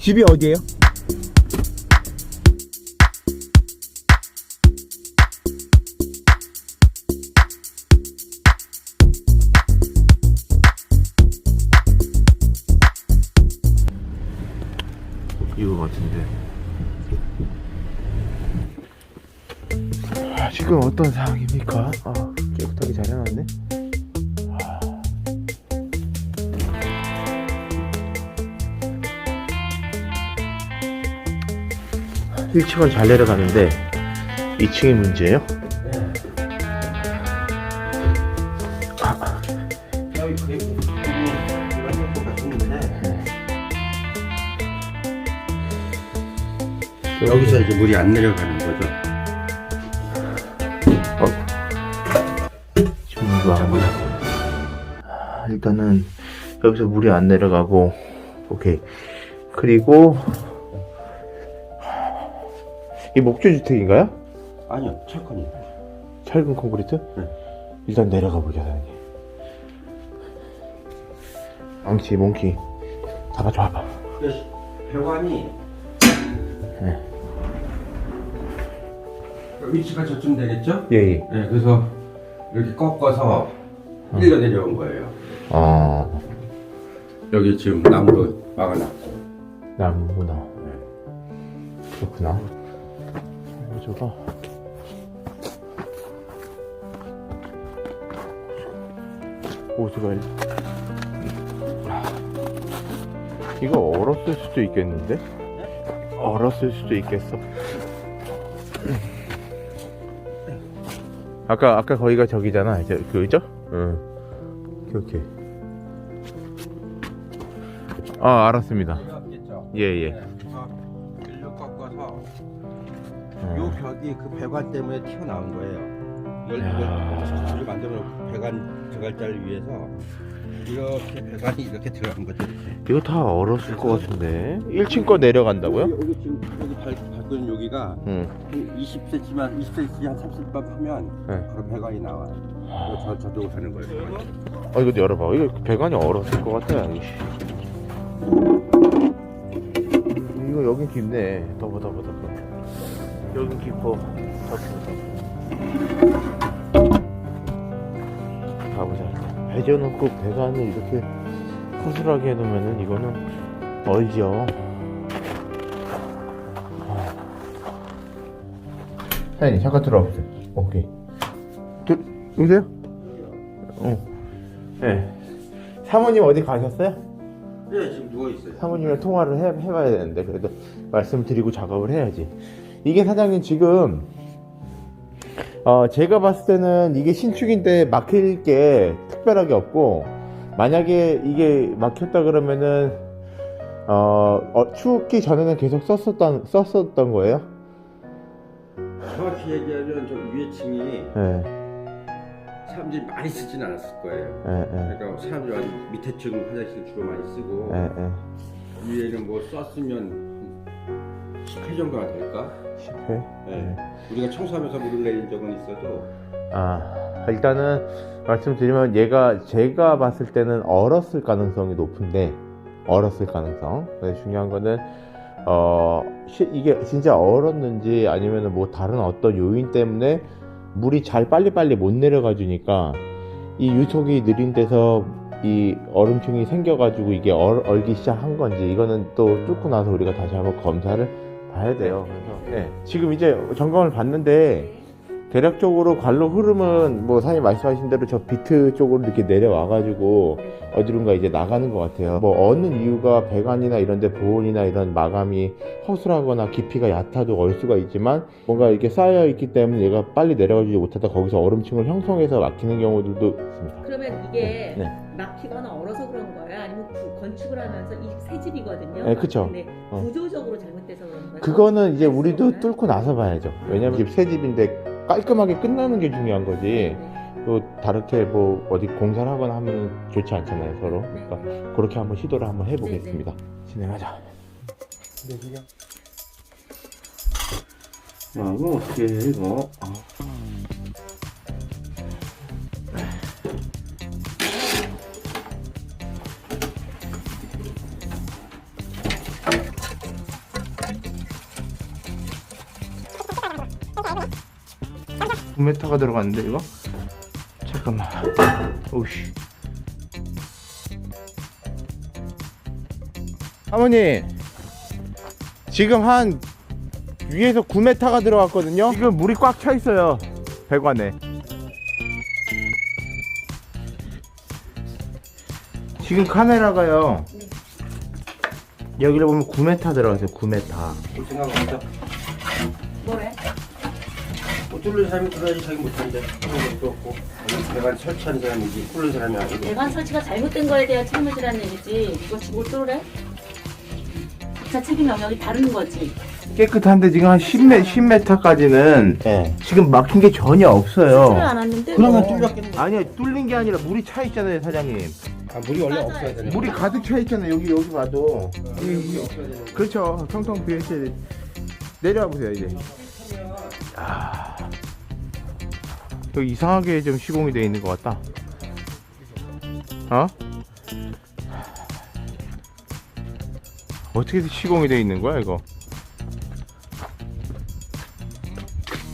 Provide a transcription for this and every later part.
집이 어디예요? 이거 같은데. 아, 지금 어떤 상황입니까? 아, 깨끗하게 잘 해놨네. 1층은 잘 내려가는데 2층이 문제예요? 거 같은데 여기서 이제 물이 안 내려가는 거죠. 지금 이거 안 보여. 아, 일단은 여기서 물이 안 내려가고 오케이 그리고 이 목조 주택인가요? 아니요, 철권이. 철근 콘크리트? 네. 일단 내려가 보자 사장님 앙치 몽키 다 가져와봐 배관이 네. 위치가 저쯤 되겠죠? 예 예 네, 그래서 이렇게 꺾어서 밀려 내려온 거예요. 어 여기 지금 나무로 막아놨고. 나무구나 그렇구나 저가 오스가 일- 이거 얼었을 수도 있겠는데? 얼었을 수도 있겠어? 아까 아까 거기가 저기잖아. 저, 그죠? 응. 오케이 오케이. 아 알았습니다? 예예 벽이 그 배관 때문에 튀어나온 거예요. 이걸 이걸 만들어 놓고 배관 저갈자를 위해서 이렇게 배관이 이렇게 들어간 거죠. 이렇게. 이거 다 얼었을 것 같은데 1층 거 내려간다고요? 여기, 지금 여기 발, 있는 여기가 응 한 20cm만 20cm 한 30만 하면 네. 바로 배관이 나와요. 저 저쪽으로 가는 거예요. 아 이거 열어봐 이거 배관이 얼었을 것 같아 이씨. 이거 여긴 깊네 덮어 덮어 덮어 여긴 깊어 덮어 덮어 가보자 배져놓고 배관을 이렇게 허술하게 해놓으면은 이거는 얼죠 사장님 잠깐 들어와보세요 오케이 들, 여보세요? 어. 네. 사모님 어디 가셨어요? 네, 지금 누워 있어요. 사모님이랑 통화를 해, 해봐야 되는데 그래도 말씀드리고 작업을 해야지 이게 사장님 지금 어, 제가 봤을 때는 이게 신축인데 막힐 게 특별하게 없고 만약에 이게 막혔다 그러면은 어, 어, 추웠기 전에는 계속 썼었던 썼었던 거예요? 정확히 얘기하면 저 위에 층이 예, 사람들이 많이 쓰진 않았을 거예요. 예, 예, 그러니까 사람들이 밑에 층 화장실 주로 많이 쓰고 예, 예. 위에는 뭐 썼으면 10회 정도가 될까? 10회? 네. 우리가 청소하면서 물을 내린 적은 있어도 아, 일단은 말씀드리면 얘가 제가 봤을 때는 얼었을 가능성이 높은데 얼었을 가능성. 근데 중요한 거는 어 시- 이게 진짜 얼었는지 아니면 뭐 다른 어떤 요인 때문에 물이 잘 빨리빨리 못 내려가 주니까 이 유속이 느린 데서 이 얼음층이 생겨가지고 이게 얼, 얼기 시작한 건지 이거는 또 뚫고 나서 우리가 다시 한번 검사를 봐야 돼요. 그래서 네, 지금 이제 점검을 봤는데 대략적으로 관로 흐름은 뭐 사장님 말씀하신 대로 저 비트 쪽으로 이렇게 내려와 가지고 어디론가 이제 나가는 것 같아요. 뭐 어느 이유가 배관이나 이런데 보온이나 이런 마감이 허술하거나 깊이가 얕아도 얼 수가 있지만 뭔가 이렇게 쌓여 있기 때문에 얘가 빨리 내려가지 못하다 거기서 얼음층을 형성해서 막히는 경우들도 있습니다. 그러면 이게 네. 막히거나 얼어서 그런 거예요? 아니면 구- 건축을 하면서 이 새 집이거든요. 네, 그쵸. 근데 어. 구조적으로 잘못돼서 그런 거예요? 그거는 이제 우리도? 뚫고 나서 봐야죠. 왜냐면 집 새 집인데 깔끔하게 끝나는 게 중요한 거지. 네. 또 다르게 뭐 어디 공사를 하거나 하면 좋지 않잖아요 서로 그러니까 그렇게 한번 시도를 한번 해보겠습니다 진행하자 야 이거 어떻게 해 이거 아. 9m가 들어갔는데 이거? 잠깐만. 오씨. 사모님 지금 한 위에서 9m가 들어갔거든요. 지금 물이 꽉 차 있어요. 배관에. 지금 카메라가요. 여기를 보면 9m 들어갔어요. 9m. 볼 생각 없어. 뭐래? 못 뚫는 사람이 뚫어야지 자기 못하는데 뚫는 것도 없고 배관 설치하는 사람이지 뚫는 사람이 아니고 배관 설치가 잘못된 거에 대한 책임이라는 얘기지. 이거 지금 뚫으래? 각자 책임 영역이 다른 거지. 깨끗한데 지금 한 10m, 10m까지는 지금 막힌 게 전혀 없어요. 안 왔는데. 그러면 뭐. 뚫렸겠네. 아니요, 뚫린 게 아니라 물이 차 있잖아요, 사장님. 아 물이 원래 없어야 되네. 물이 가득 차 있잖아요, 여기, 여기 봐도. 아, 물이 없어야 되네. 그렇죠. 텅텅 비어 있어야 돼. 내려와 보세요, 이제. 아. 여기 이상하게 좀 시공이 돼 있는 것 같다. 어? 어떻게 시공이 돼 있는 거야, 이거?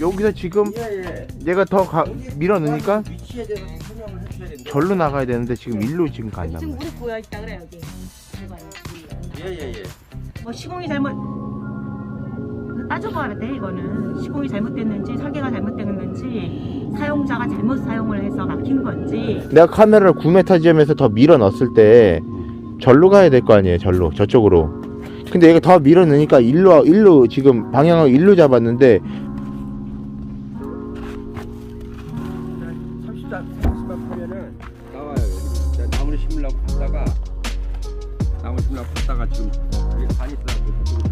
여기서 지금 예, 예. 얘가 더 가, 밀어 넣으니까 위치에 대해서 설명을 해주셔야 되는데. 절로 나가야 되는데 지금 일로 지금 간단 지금. 물이 고여 있다 그래 여기. 배관이. 예예 예. 뭐 시공이 잘못 따져봐야 돼 이거는 시공이 잘못됐는지 설계가 잘못됐는지 사용자가 잘못 사용을 해서 막힌 건지 내가 카메라를 9m 지점에서 더 밀어 넣었을 때 절로 가야 될 거 아니에요, 절로 저쪽으로. 근데 얘가 더 밀어 넣으니까 일로 일로 지금 방향을 일로 잡았는데 30단 30단 파면은 나와요. 여기. 내가 나무를 심으려고 갔다가 나무 심으려고 갔다가 지금 여기 간이 있어갖고 저쪽으로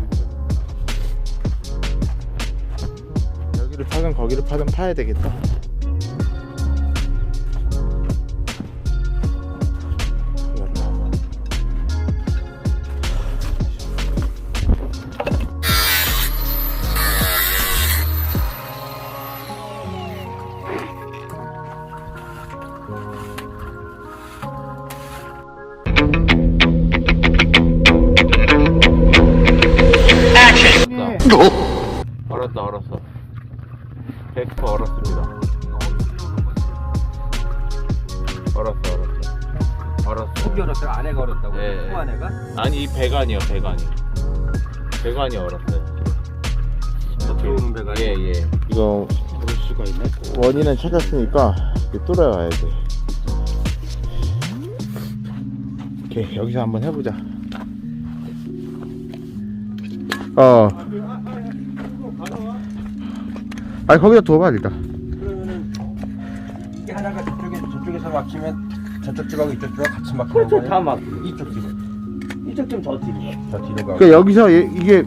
가는 여기를 파든 거기를 파든 파야 되겠다. 얼었다 얼었어 100% 얼었습니다 얼었어 얼었어 얼었어 속이 얼었어요? 안에가 얼었다고? 예. 코 안에가? 아니 이 배관이요 배관이 배관이 얼었어요 들어오는 배관이? 예예 이거 그럴 수가 있네. 원인은 찾았으니까 뚫어야 돼 오케이 여기서 한번 해보자 어 아니 거기다 둬봐 일단 그러면은 이게 하나가 저쪽에 저쪽에서 막히면 저쪽 집하고 이쪽 집하고 같이 막히는 그렇죠, 거예요? 다 막. 이쪽 집. 이쪽 좀더 뒤로. 저 뒤로 가고. 그러니까 여기서 얘- 이게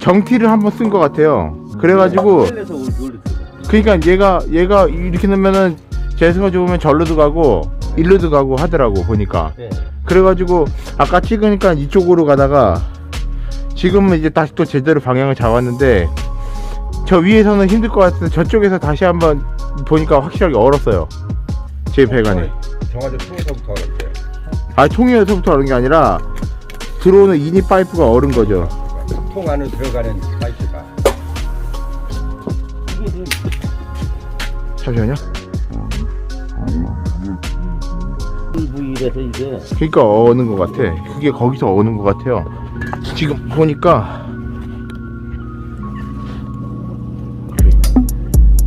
정티를 한번 쓴 것 같아요 그래가지고 올 들어. 그러니까 얘가 얘가 이렇게 넣으면은 재수가 좋으면 절로도 가고 일로도 가고 하더라고 보니까 네. 그래가지고 아까 찍으니까 이쪽으로 가다가 지금은 이제 다시 또 제대로 방향을 잡았는데 저 위에서는 힘들 것 같은데 저쪽에서 다시 한번 보니까 확실하게 얼었어요. 제 배관이. 정화조 통에서부터 얼었대요. 아 통에서부터 얼은 게 아니라 들어오는 이니 파이프가 얼은 거죠. 통 안으로 들어가는 파이프가. 잠시만요. 이게 그러니까 어는 것 같아. 그게 거기서 어는 것 같아요. 지금 보니까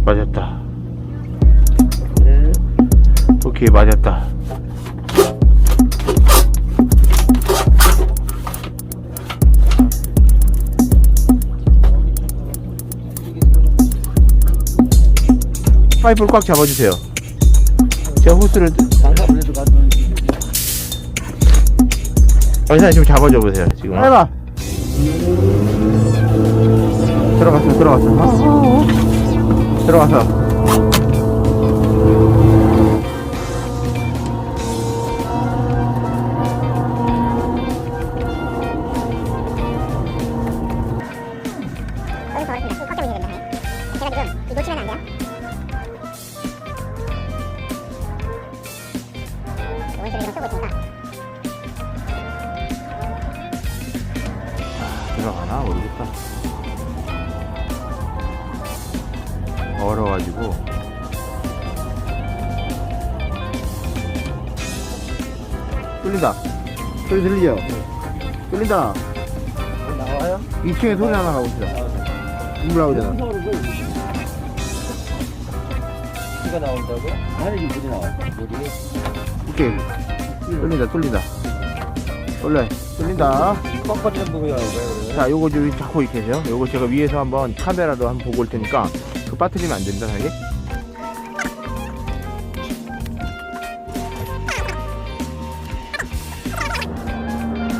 맞았다. 네. 오케이 맞았다. 파이프를 꽉 잡아주세요. 제가 호스를 원사님 좀 잡아줘 보세요 지금. 해봐. 들어갔어 들어갔어. 들어갔 쓰고 있으니까. 들어가나 모르겠다 뚫린다. 소리 들리죠? 뚫린다. 나와요? 2층에 소리 하나 가고 있어. 물 나오잖아. 서울은 비가 나온다고? 아니 이게 물이 나와. 물이. 오케이. 뚫린다, 뚫린다. 뚫려. 뚫린다. 나온 그러면? 자, 요거 좀 잡고 계세요. 요거 제가 위에서 한번 카메라로 한번 보고 올 테니까 그 빠뜨리면 안 된다, 사장님.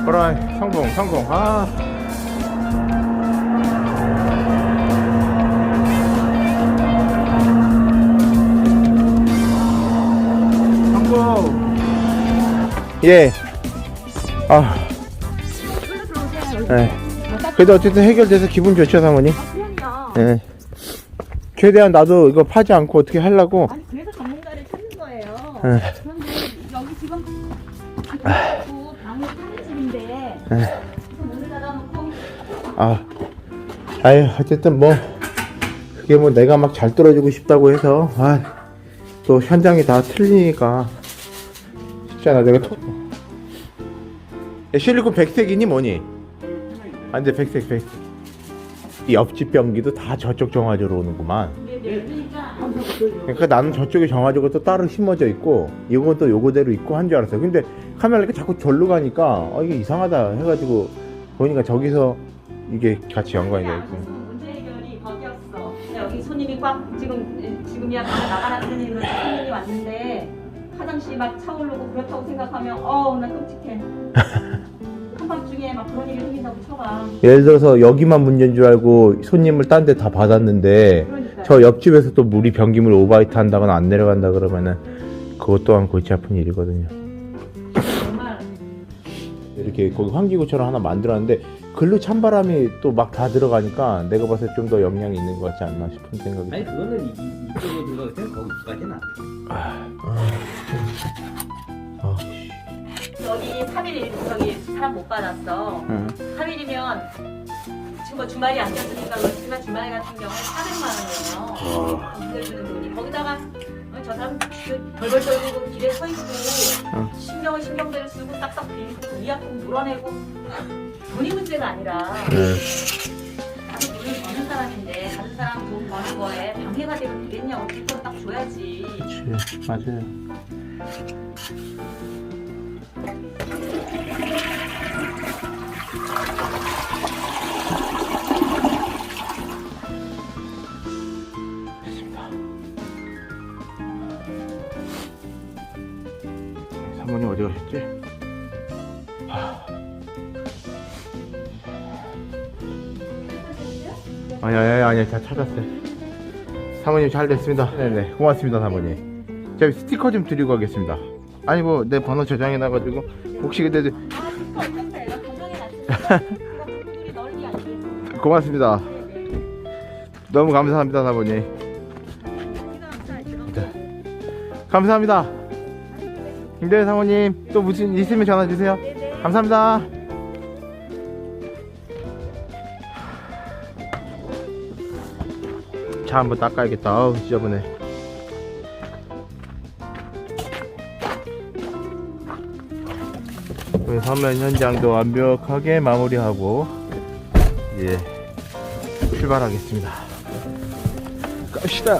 그래, 성공, 성공. 아. 성공. 예. 아. 네. 그래도 어쨌든 해결돼서 기분 좋죠, 사모님? 아, 그럼요. 예. 최대한 나도 이거 파지 않고 어떻게 하려고. 아니 그래서 전문가를 찾는 거예요. 네. 그런데 여기 지금 아고 집인데 문을 닫아놓고 아, 아유, 어쨌든 뭐, 그게 뭐 내가 막 잘 떨어지고 싶다고 해서, 아, 또 현장이 다 틀리니까. 쉽지 않아, 내가 토. 야, 실리콘 백색이니 뭐니? 안 돼, 백색, 백색. 이 옆집 변기도 다 저쪽 정화조로 오는구만. 그러니까 그러니까 나는 저쪽에 정화조가 또 따로 심어져 있고, 이건 또 요거대로 있고 한 줄 알았어요. 근데 카메라 이렇게 자꾸 절로 가니까, 어, 이게 이상하다 해가지고, 보니까 저기서 이게 같이 연관이 돼 있고. 문제 해결이 거기였어. 여기 손님이 꽉 지금 지금이야 방에 나가놨더니 손님이 왔는데 화장실 막 차오르고 그렇다고 생각하면 어우 나 끔찍해. 한밤중에 막 그런 일이 생긴다고 쳐봐. 예를 들어서 여기만 문제인 줄 알고 손님을 딴 데 다 받았는데 그러니까. 저 옆집에서 또 물이 변기물 오바이트 한다거나 안 내려간다 그러면은 그것 또한 골치 아픈 일이거든요. 이렇게 거기 환기구처럼 하나 만들었는데 글로 찬바람이 또 막 다 들어가니까 내가 봤을 때 좀 더 영향이 있는 것 같지 않나 싶은 생각이 아니. 그거는 이, 이- 이쪽으로 들어갈 때는 거기까지는 안 돼. 아, 여기 3일 저기 사람 못 받았어. 응. 3일이면 지금 뭐 주말이 아니었으니까 그렇지만 주말 같은 경우는 400만 원이에요. 빌려주는 돈이 거기다가 어, 저 사람 그 벌벌 떨고 길에 서 있고 응. 신경을 신경대로 쓰고 딱딱 빌고 위약금 물어내고 돈이 문제가 아니라 네. 나도 돈을 버는 사람인데 다른 사람 돈 버는 거에 방해가 되면 되겠냐고 그걸 딱 줘야지. 그치, 맞아요. 찾았어요. 사모님 잘 됐습니다. 네네 고맙습니다 사모님. 제가 스티커 좀 드리고 가겠습니다. 아니 뭐 내 번호 저장해 놔가지고 혹시 근데 아, 알고 있어. 고맙습니다. 너무 감사합니다 사모님. 감사합니다. 네 사모님 또 무슨 일 있으면 전화 주세요. 감사합니다. 차 한번 닦아야겠다. 아우 지저분해. 서면 현장도 완벽하게 마무리하고 이제 출발하겠습니다. 갑시다.